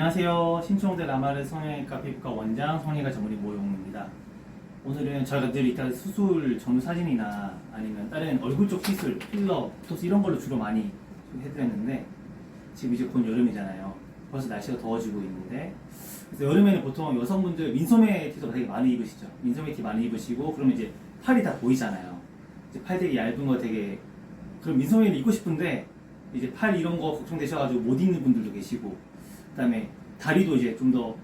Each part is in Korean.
안녕하세요. 신촌대 라마르 성형외과 피부과 원장 성형외과 전문의 모용입니다. 오늘은 저희가 늘 이따 수술 전후 사진이나 아니면 다른 얼굴 쪽 시술, 필러, 보톡스 이런 걸로 주로 많이 좀 해드렸는데 지금 이제 곧 여름이잖아요. 벌써 날씨가 더워지고 있는데 그래서 여름에는 보통 여성분들 민소매 티도 되게 많이 입으시죠. 민소매 티 많이 입으시고 그러면 이제 팔이 다 보이잖아요. 이제 팔 되게 얇은 거 되게 그럼 민소매를 입고 싶은데 이제 팔 이런 거 걱정되셔가지고 못 입는 분들도 계시고 그다음에 다리도 이제 좀 더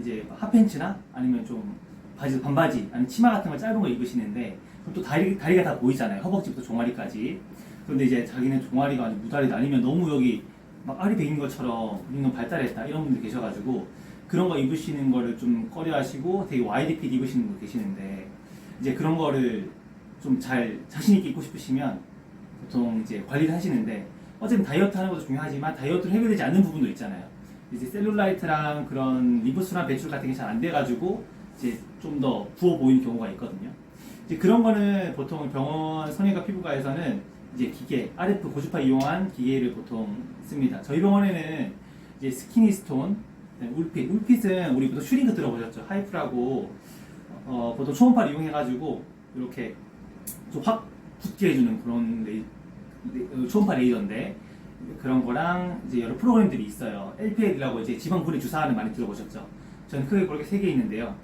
이제 핫팬츠나 아니면 좀 바지 반바지 아니면 치마 같은 거 짧은 거 입으시는데 그럼 또 다리 다리가 다 보이잖아요. 허벅지부터 종아리까지. 그런데 이제 자기는 종아리가 아주 무다리다 아니면 너무 여기 막 알이 베긴 것처럼 근육은 발달했다. 이런 분들 계셔가지고 그런 거 입으시는 거를 좀 꺼려하시고 되게 와이드 핏 입으시는 분 계시는데 이제 그런 거를 좀 잘 자신 있게 입고 싶으시면 보통 이제 관리를 하시는데 어쨌든 다이어트 하는 것도 중요하지만 다이어트를 해결되지 않는 부분도 있잖아요. 이제 셀룰라이트랑 그런 리보스나 배출 같은 게 잘 안 돼가지고 이제 좀 더 부어 보이는 경우가 있거든요. 이제 그런 거는 보통 병원 성형외과 피부과에서는 이제 기계 RF 고주파 이용한 기계를 보통 씁니다. 저희 병원에는 이제 스키니스톤, 네, 울핏, 울핏은 우리 보통 슈링크 들어보셨죠? 하이프라고 어, 보통 초음파를 이용해가지고 이렇게 좀 확 붙게 해주는 그런 레이, 레- 초음파 레이저인데 그런 거랑 이제 여러 프로그램들이 있어요. LPL이라고 이제 지방분해 주사하는 많이 들어보셨죠? 저는 크게 그렇게 세 개 있는데요.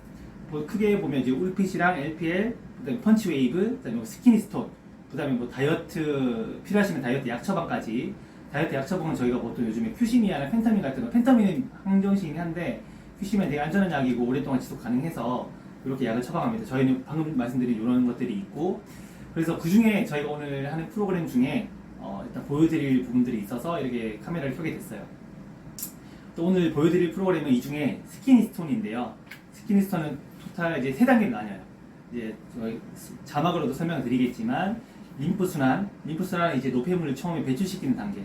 뭐 크게 보면 이제 울핏이랑 LPL, 그다음에 펀치 웨이브, 그다음에 뭐 스키니스톤, 그다음에 뭐 다이어트 필요하시면 다이어트 약 처방까지. 다이어트 약 처방은 저희가 보통 요즘에 큐시미아나 펜타민 같은 거, 펜타민은 항정식이긴 한데 큐시미아 되게 안전한 약이고 오랫동안 지속 가능해서 이렇게 약을 처방합니다. 저희는 방금 말씀드린 이런 것들이 있고 그래서 그 중에 저희가 오늘 하는 프로그램 중에 어, 일단 보여드릴 부분들이 있어서 이렇게 카메라를 켜게 됐어요. 또 오늘 보여드릴 프로그램은 이 중에 스키니스톤인데요. 스키니스톤은 토탈 이제 세 단계로 나뉘어요. 이제 자막으로도 설명을 드리겠지만 림프 순환, 림프 순환은 이제 노폐물을 처음에 배출시키는 단계.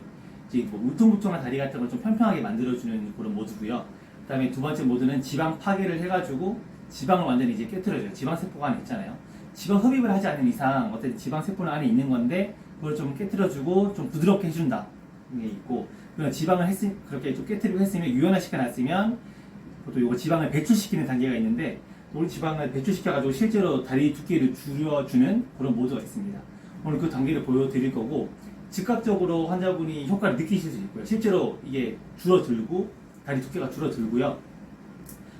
이제 뭐 울퉁불퉁한 다리 같은 걸 좀 평평하게 만들어주는 그런 모드고요. 그다음에 두 번째 모드는 지방 파괴를 해가지고 지방을 완전히 이제 깨트려줘요. 지방 세포가 안에 있잖아요. 지방 흡입을 하지 않는 이상 어쨌든 지방 세포는 안에 있는 건데 그걸 좀 깨트려주고 좀 부드럽게 해준다. 게 있고 그런 지방을 했으 그렇게 좀 깨트리고 했으면 유연화 시켜 놨으면 보통 이거 지방을 배출시키는 단계가 있는데 우리 지방을 배출시켜가지고 실제로 다리 두께를 줄여주는 그런 모드가 있습니다. 오늘 그 단계를 보여드릴 거고 즉각적으로 환자분이 효과를 느끼실 수 있고요. 실제로 이게 줄어들고 다리 두께가 줄어들고요.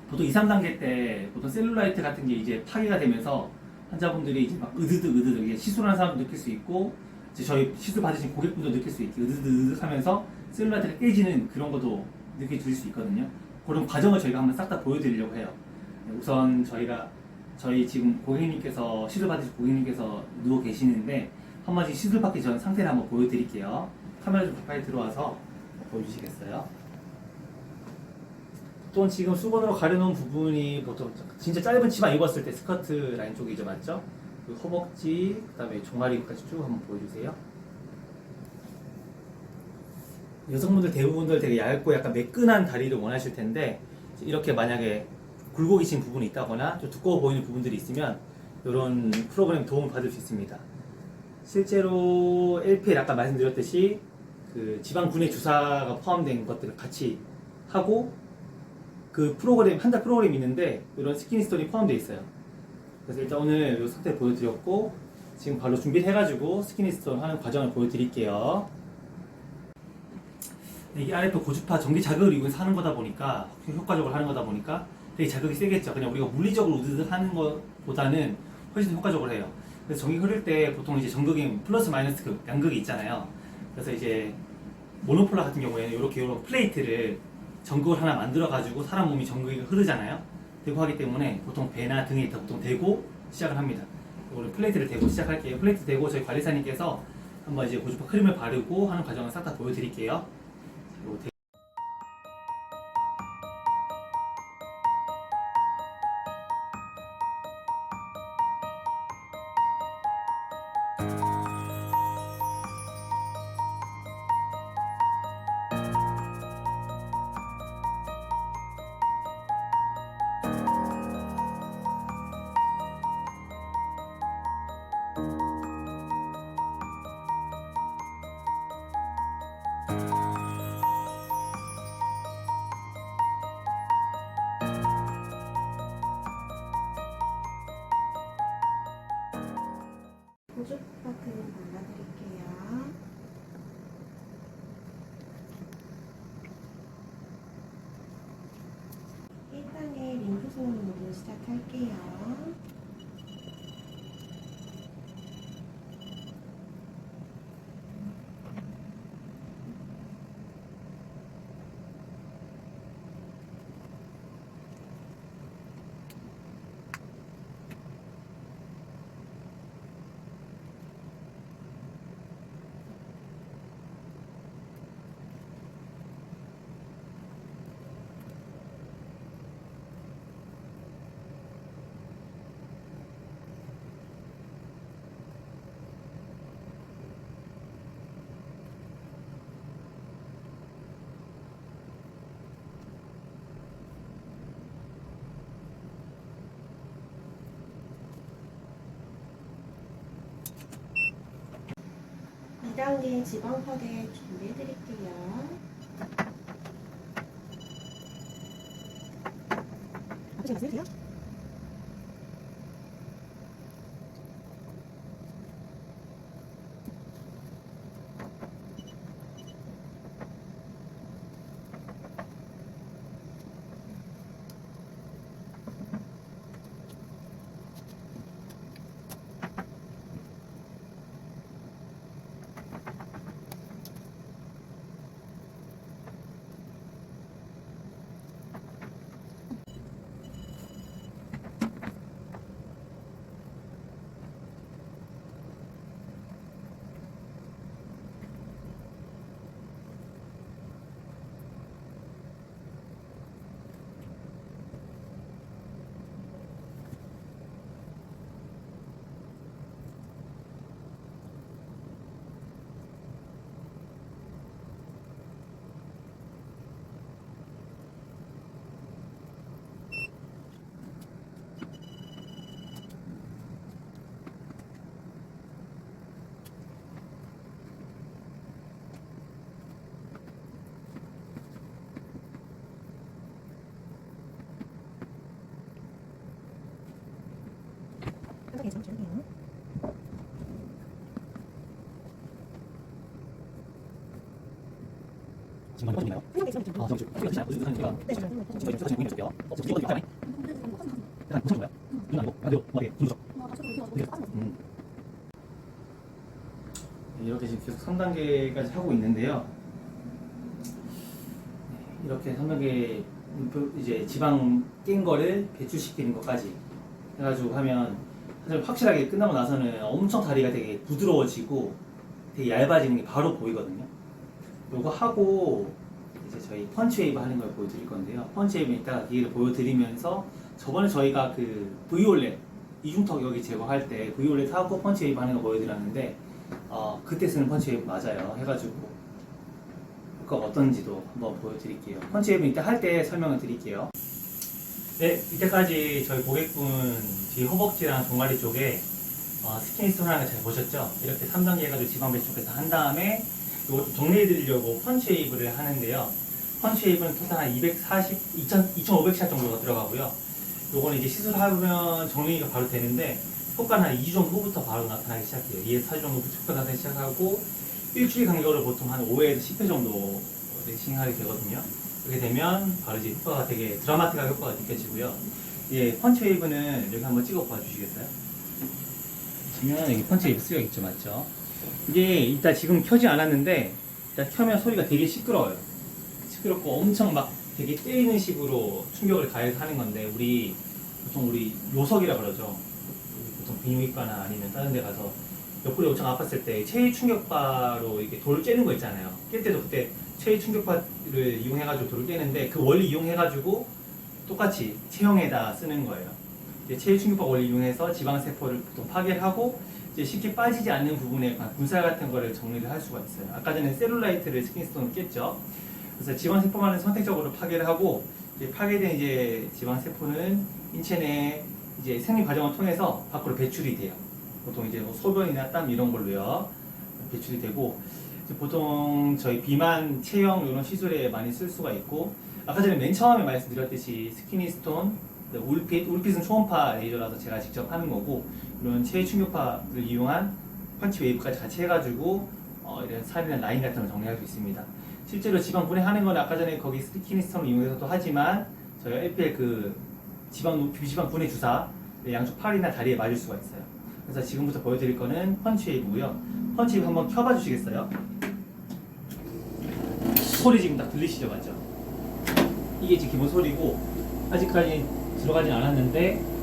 보통 2, 3단계 때 보통 셀룰라이트 같은 게 이제 파괴가 되면서 환자분들이 이제 막 으드득 으드득 이게 시술하는 사람도 느낄 수 있고 이제 저희 시술 받으신 고객분도 느낄 수 있게 으드득 하면서 셀룰라이트가 깨지는 그런 것도 느껴질 수 있거든요. 그런 과정을 저희가 한번 싹 다 보여드리려고 해요. 네, 우선 저희가 저희 지금 고객님께서 시술 받으신 고객님께서 누워 계시는데 한 번씩 시술 받기 전 상태를 한번 보여드릴게요. 카메라 좀 가까이 들어와서 보여주시겠어요? 또 지금 수건으로 가려놓은 부분이 보통 진짜 짧은 치마 입었을 때 스커트 라인 쪽이죠, 맞죠? 그 허벅지, 그 다음에 종아리까지 쭉 한번 보여주세요. 여성분들 대부분들 되게 얇고 약간 매끈한 다리를 원하실 텐데 이렇게 만약에 굴곡 이신 부분이 있다거나 좀 두꺼워 보이는 부분들이 있으면 이런 프로그램 도움을 받을 수 있습니다. 실제로 LPL 아까 말씀드렸듯이 그 지방 분해 주사가 포함된 것들을 같이 하고 그 프로그램 한 달 프로그램이 있는데 이런 스키니스톤이 포함되어 있어요. 그래서 일단 오늘 이 상태 보여드렸고 지금 바로 준비를 해가지고 스키니스톤 하는 과정을 보여드릴게요. 이게 RF 고주파 전기 자극을 이용해서 하는 거다 보니까 효과적으로 하는 거다 보니까 되게 자극이 세겠죠. 그냥 우리가 물리적으로 우드득 하는 것보다는 훨씬 효과적으로 해요. 그래서 전기 흐를 때 보통 이제 전극이 플러스 마이너스 그 양극이 있잖아요. 그래서 이제 모노폴라 같은 경우에는 이렇게 이런 플레이트를 전극을 하나 만들어 가지고 사람 몸이 전극이 흐르잖아요. 대고 하기 때문에 보통 배나 등에 보통 대고 시작을 합니다. 오늘 플레이트를 대고 시작할게요. 플레이트 대고 저희 관리사님께서 한번 이제 고주파 크림을 바르고 하는 과정을 싹 다 보여드릴게요. い。 1단계 지방 파괴 지금 많이 줄게요. 아, 정말 어떻게 드시나요? 무슨 상황입니까? 네, 지금 저희 사진 공유해 줄게요. 어, 지금 이거 있잖아요. 약간 무슨 거야? 눈 아니고 반대로 뭐하게 눈썹. 음. 네, 이렇게 지금 계속 3단계까지 하고 있는데요. 네, 이렇게 3단계 이제 지방 깬 거를 배출시키는 것까지 해가지고 하면 사실 확실하게 끝나고 나서는 엄청 다리가 되게 부드러워지고 되게 얇아지는 게 바로 보이거든요. 요거 하고 이제 저희 펀치웨이브 하는 걸 보여드릴 건데요. 펀치웨이브 이따가 기회를 보여드리면서 저번에 저희가 그 V올렛 이중턱 여기 제거할 때 V올렛 하고 펀치웨이브 하는 거 보여드렸는데 어, 그때 쓰는 펀치웨이브 맞아요. 해가지고 효과가 어떤지도 한번 보여드릴게요. 펀치웨이브 이따 할 때 설명을 드릴게요. 네, 이때까지 저희 고객분 뒤 허벅지랑 종아리 쪽에 어, 스키니스톤 하나 잘 보셨죠? 이렇게 3단계 해가지고 지방 배출해서 한 다음에 정리해드리려고 펀치웨이브를 하는데요. 펀치웨이브는 토탈 한 240, 2000, 2500샷 정도가 들어가고요. 요거는 이제 시술하면 정리가 바로 되는데 효과는 한 2주 정도 후부터 바로 나타나기 시작해요. 2에서 4주 정도부터 효과 나타나기 시작하고 일주일 간격으로 보통 한 5에서 10회 정도 시행하게 되거든요. 그렇게 되면 바로 이제 효과가 되게 드라마틱한 효과가 느껴지고요. 예, 펀치웨이브는 여기 한번 찍어 봐 주시겠어요? 보시면 여기 펀치웨이브 쓰여 있죠, 맞죠? 이게 이따 지금 켜지 않았는데 일단 켜면 소리가 되게 시끄러워요. 시끄럽고 엄청 막 되게 때리는 식으로 충격을 가해서 하는 건데 우리 보통 우리 요석이라 그러죠. 보통 비뇨기과나 아니면 다른 데 가서 옆구리 엄청 아팠을 때 체위 충격파로 이게 돌을 째는 거 있잖아요. 깰 때도 그때 체위 충격파를 이용해가지고 돌을 깨는데 그 원리 이용해가지고 똑같이 체형에다 쓰는 거예요. 체위 충격파 원리 이용해서 지방 세포를 보통 파괴를 하고 이제 쉽게 빠지지 않는 부분에 분살 같은 거를 정리를 할 수가 있어요. 아까 전에 셀룰라이트를 스킨스톤을 깼죠. 그래서 지방 세포만을 선택적으로 파괴를 하고 이제 파괴된 이제 지방 세포는 인체 내 이제 생리 과정을 통해서 밖으로 배출이 돼요. 보통 이제 뭐 소변이나 땀 이런 걸로요 배출이 되고 보통 저희 비만 체형 이런 시술에 많이 쓸 수가 있고 아까 전에 맨 처음에 말씀드렸듯이 스키니스톤, 울핏, 울핏은 초음파 레이저라서 제가 직접 하는 거고 이런 체위 충격파를 이용한 펀치 웨이브까지 같이 해가지고 어, 이런 살이나 라인 같은 걸 정리할 수 있습니다. 실제로 지방 분해하는 건 아까 전에 거기 스키니스톤을 이용해서도 하지만 저희가 LPL 그 지방 비지방 분해 주사 양쪽 팔이나 다리에 맞을 수가 있어요. 그래서 지금부터 보여드릴 거는 펀치 웨이브고요. 펀치 웨이브 한번 켜봐 주시겠어요? 소리 지금 딱 들리시죠, 맞죠? 이게 지금 기본 소리고 아직까지 들어가진 않았는데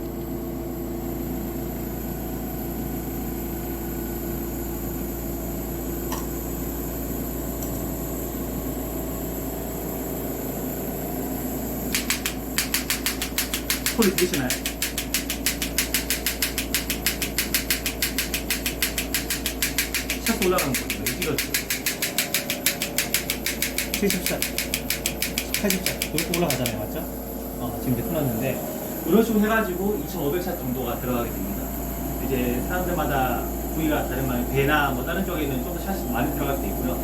소리 들리시나요? 샷 올라가는 거죠. 여기 찍었죠. 70샷, 80샷 이렇게 올라가잖아요, 맞죠? 어, 지금 이제 끊었는데 이런 식으로 해가지고 2,500샷 정도가 들어가게 됩니다. 이제 사람들마다 부위가 다른 말 배나 뭐 다른 쪽에는 좀 더 샷이 많이 들어갈 수 있고요.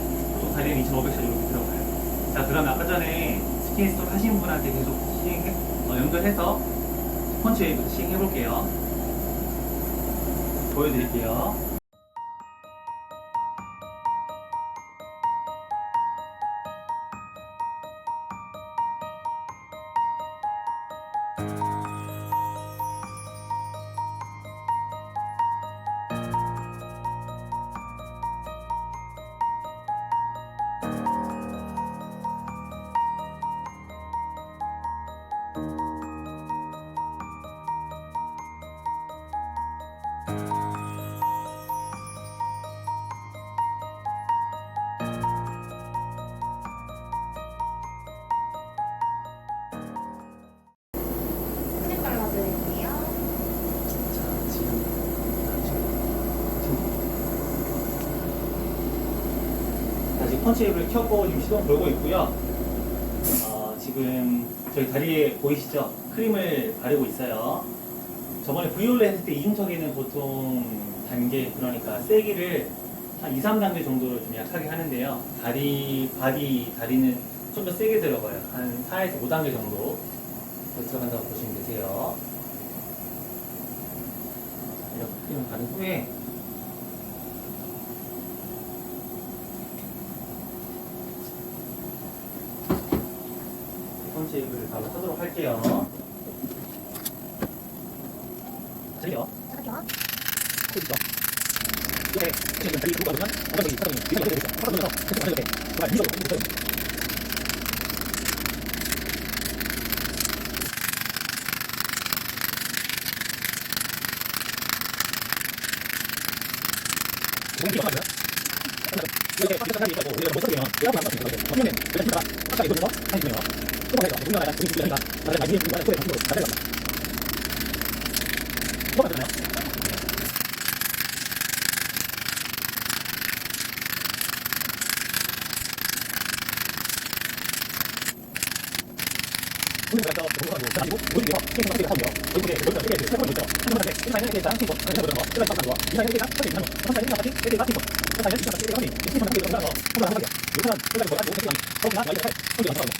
또 다리는 2,500샷 이렇게 들어가요. 자, 그러면 아까 전에 스킨스톤 하신 분한테 계속 시행해, 어, 연결해서 펀치 웨이브 시행해 볼게요. 보여드릴게요. 펀치를 켰고 지금 시동 걸고 있고요. 어, 지금 저희 다리에 보이시죠? 크림을 바르고 있어요. 저번에 브이올레 했을 때 이중턱에는 보통 단계, 그러니까 세기를 한 2, 3단계 정도로 좀 약하게 하는데요. 다리, 바디, 다리는 좀 더 세게 들어가요. 한 4에서 5단계 정도 들어간다고 보시면 되세요. 이렇게 크림을 바른 후에 펀치를 바로 하도록 할게요. 들려? 잠깐요. 보이죠? 이렇게 지금 다리 들고 가면 엉덩이, 팔다리, 이렇게 되죠. 팔다리면서 이렇게 이렇게 정말 미적으로 이렇게 공기가 맞아요? 이렇게 생각이 있고 우리가 못 쓰면 내가 안 맞는 거죠. 그 不管怎么样，我们要来来，我们来来，来来，来来，来来，来来，来来，来来，来来，来不用太，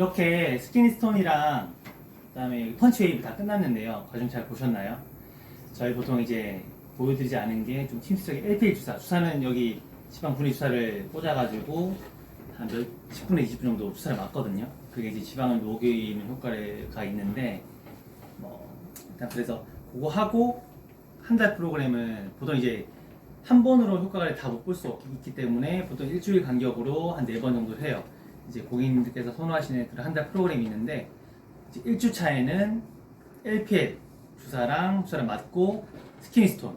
렇게 스키니스톤이랑 그다음에 펀치웨이브 다 끝났는데요. 과정 잘 보셨나요? 저희 보통 이제 보여드리지 않은 게좀 팀스적인 LPL 주사. 주사는 여기 지방 분해 주사를 꽂아가지고 한 몇, 10분에 20분 정도 주사를 맞거든요. 그게 이제 지방을 녹이는 효과가 있는데, 뭐, 일단 그래서 그거 하고 한 달 프로그램은 보통 이제 한 번으로 효과를 다 못 볼 수 있기 때문에 보통 일주일 간격으로 한 네 번 정도 해요. 이제 고객님들께서 선호하시는 그런 한 달 프로그램이 있는데, 이제 1주 차에는 LPL 주사랑 주사를 맞고 스키니스톤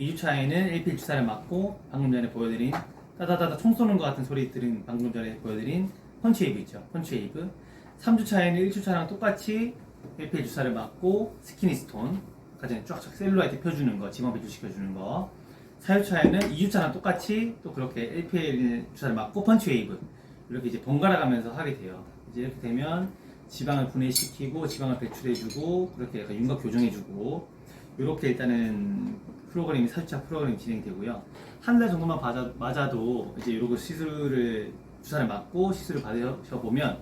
2주 차에는 LPL 주사를 맞고 방금 전에 보여드린 따다다다 총 쏘는 것 같은 소리 들은 방금 전에 보여드린 펀치웨이브 있죠. 펀치웨이브. 3주 차에는 1주 차랑 똑같이 LPL 주사를 맞고 스키니스톤 가장 쫙쫙 셀룰라이트 펴주는 거 지방 배출 시켜주는 거. 4주 차에는 2주 차랑 똑같이 또 그렇게 LPL 주사를 맞고 펀치웨이브 이렇게 이제 번갈아 가면서 하게 돼요 이제 이렇게 되면 지방을 분해시키고 지방을 배출해주고 그렇게 약간 윤곽 교정해주고 이렇게 일단은 프로그램이 4주차 프로그램이 진행되고요. 한 달 정도만 맞아, 맞아도 이제 이러고 시술을 주사를 맞고 시술을 받으셔 보면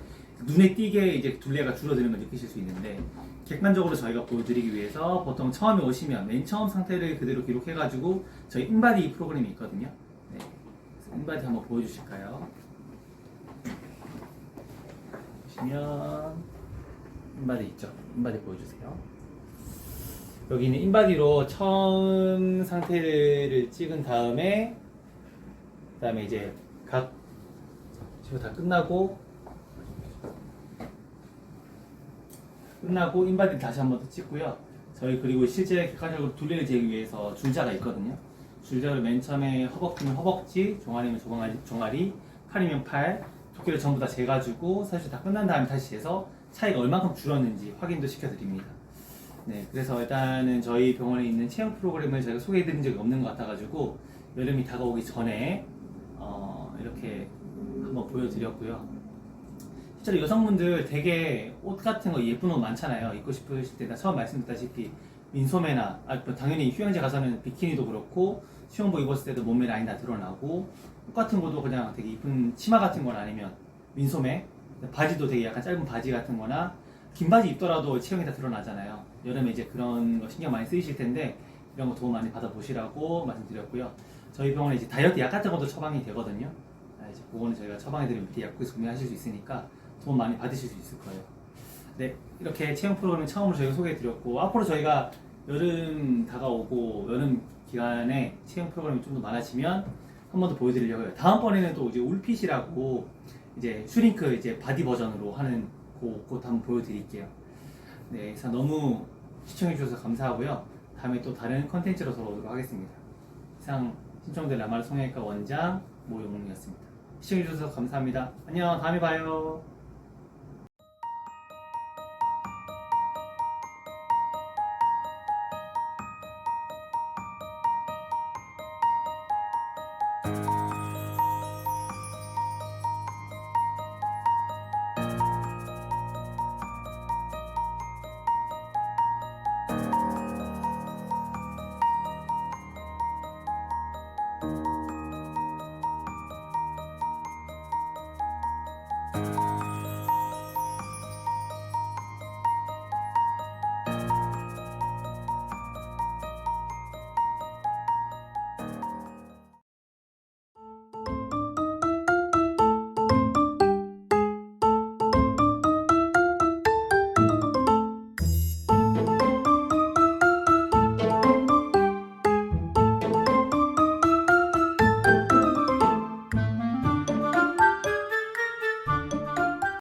눈에 띄게 이제 둘레가 줄어드는 걸 느끼실 수 있는데 객관적으로 저희가 보여드리기 위해서 보통 처음에 오시면 맨 처음 상태를 그대로 기록해가지고 저희 인바디 프로그램이 있거든요. 네. 인바디 한번 보여주실까요? 보시면 인바디 있죠? 인바디 보여주세요. 여기는 인바디로 처음 상태를 찍은 다음에 그다음에 이제 각 지금 다 끝나고 끝나고 인바디 다시 한 번 더 찍고요. 저희 그리고 실제 객관적으로 둘레를 재기 위해서 줄자가 있거든요. 줄자를 맨 처음에 허벅지면 허벅지, 종아리면 종아리, 종아리, 팔이면 팔, 두께를 전부 다 재가지고 사실 다 끝난 다음에 다시 재서 차이가 얼만큼 줄었는지 확인도 시켜드립니다. 네, 그래서 일단은 저희 병원에 있는 체형 프로그램을 저희가 소개해드린 적이 없는 것 같아가지고 여름이 다가오기 전에 어, 이렇게 한번 보여드렸고요. 실제로 여성분들 되게 옷 같은 거 예쁜 옷 많잖아요. 입고 싶으실 때, 나 처음 말씀드렸다시피 민소매나, 아, 뭐 당연히 휴양지 가서는 비키니도 그렇고 수영복 입었을 때도 몸매 라인 다 드러나고 옷 같은 것도 그냥 되게 이쁜 치마 같은 건 아니면 민소매, 바지도 되게 약간 짧은 바지 같은 거나 긴 바지 입더라도 체형이 다 드러나잖아요. 여름에 이제 그런 거 신경 많이 쓰이실 텐데 이런 거 도움 많이 받아보시라고 말씀드렸고요. 저희 병원에 이제 다이어트 약 같은 것도 처방이 되거든요. 아, 이제 그거는 저희가 처방해드리면 밑에 약국에서 구매하실 수 있으니까 도움 많이 받으실 수 있을 거예요. 네, 이렇게 체형 프로그램 처음으로 저희가 소개해드렸고 앞으로 저희가 여름 다가오고 여름 기간에 체형 프로그램이 좀 더 많아지면 한 번 더 보여드리려고 해요. 다음번에는 또 이제 울핏이라고 이제 슈링크 이제 바디 버전으로 하는 그, 그것도 한번 보여드릴게요. 네, 그래서 너무 시청해주셔서 감사하고요. 다음에 또 다른 컨텐츠로 돌아오도록 하겠습니다. 이상 신청된 라마르 성형외과 원장 모용웅이었습니다. 시청해주셔서 감사합니다. 안녕, 다음에 봐요.